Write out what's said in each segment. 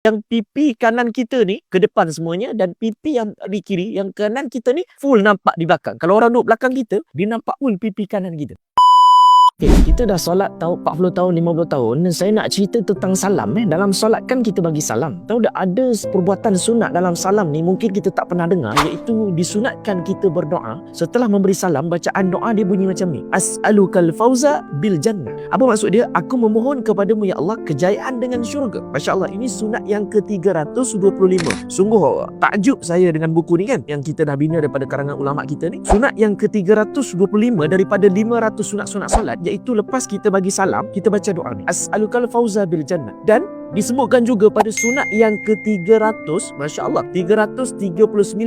yang pipi kanan kita ni ke depan semuanya dan pipi yang di kiri yang kanan kita ni full nampak di belakang. Kalau orang duduk belakang kita, dia nampak full pipi kanan kita. Okay, kita dah solat tahu 40 tahun, 50 tahun dan saya nak cerita tentang salam eh. Dalam solat kan kita bagi salam. Tahu dah ada perbuatan sunat dalam salam ni mungkin kita tak pernah dengar iaitu disunatkan kita berdoa setelah memberi salam bacaan doa dia bunyi macam ni. As'alukal fauza bil jannah. Apa maksud dia? Aku memohon kepadamu ya Allah kejayaan dengan syurga. Masya-Allah ini sunat yang ke-325. Sungguh takjub saya dengan buku ni kan yang kita dah bina daripada karangan ulama kita ni. Sunat yang ke-325 daripada 500 sunat-sunat solat iaitu lepas kita bagi salam kita baca doa ni. As'alukal fauza bil jannah. Dan disebutkan juga pada sunat yang ke-300 Masya Allah 339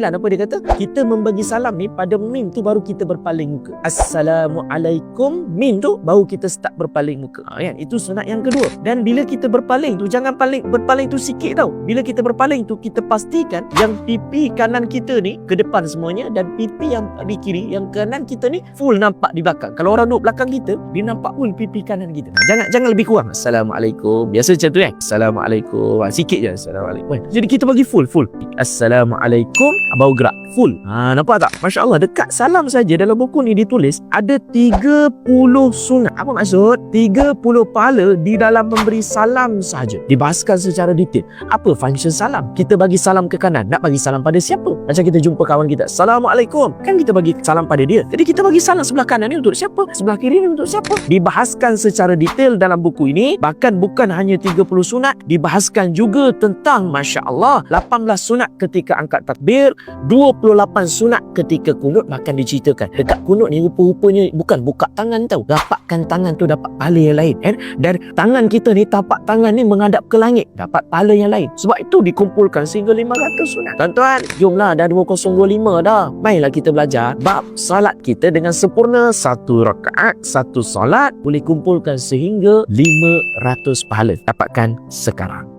apa dia kata? Kita membagi salam ni pada mim tu baru kita berpaling muka. Assalamualaikum mim tu baru kita start berpaling muka. Ha, kan? itu sunat yang kedua. Dan bila kita berpaling tu jangan paling berpaling tu sikit tau. Bila kita berpaling tu kita pastikan yang pipi kanan kita ni ke depan semuanya dan pipi yang di kiri yang kanan kita ni full nampak di belakang. Kalau orang duduk belakang kita dia nampak full pipi kanan kita. Jangan jangan lebih kurang. Assalamualaikum. Biasa macam tu kan Assalamualaikum ha, Sikit je Assalamualaikum Jadi kita bagi full Full Assalamualaikum Baru gerak Full ha, Nampak tak? Masya Allah Dekat salam saja Dalam buku ni ditulis Ada 30 sunat Apa maksud? 30 pahala Di dalam memberi salam saja Dibahaskan secara detail Apa function salam? Kita bagi salam ke kanan Nak bagi salam pada siapa? Macam kita jumpa kawan kita Assalamualaikum Kan kita bagi salam pada dia Jadi kita bagi salam sebelah kanan ni Untuk siapa? Sebelah kiri ni untuk siapa? Dibahaskan secara detail dalam buku ini Bahkan bukan hanya 30 sunat sunat dibahaskan juga tentang Masya Allah 18 sunat ketika angkat takbir 28 sunat ketika kunut bahkan diceritakan. Dekat kunut ni rupa-rupanya bukan buka tangan tau dapatkan tangan tu dapat pahala yang lain kan dan tangan kita ni tapak tangan ni menghadap ke langit dapat pahala yang lain. Sebab itu dikumpulkan sehingga 500 sunat. Tuan-tuan jomlah dah 2025 dah. Mainlah kita belajar bab salat kita dengan sempurna. Satu rakaat satu salat boleh kumpulkan sehingga 500 pahala. Dapatkan sekarang.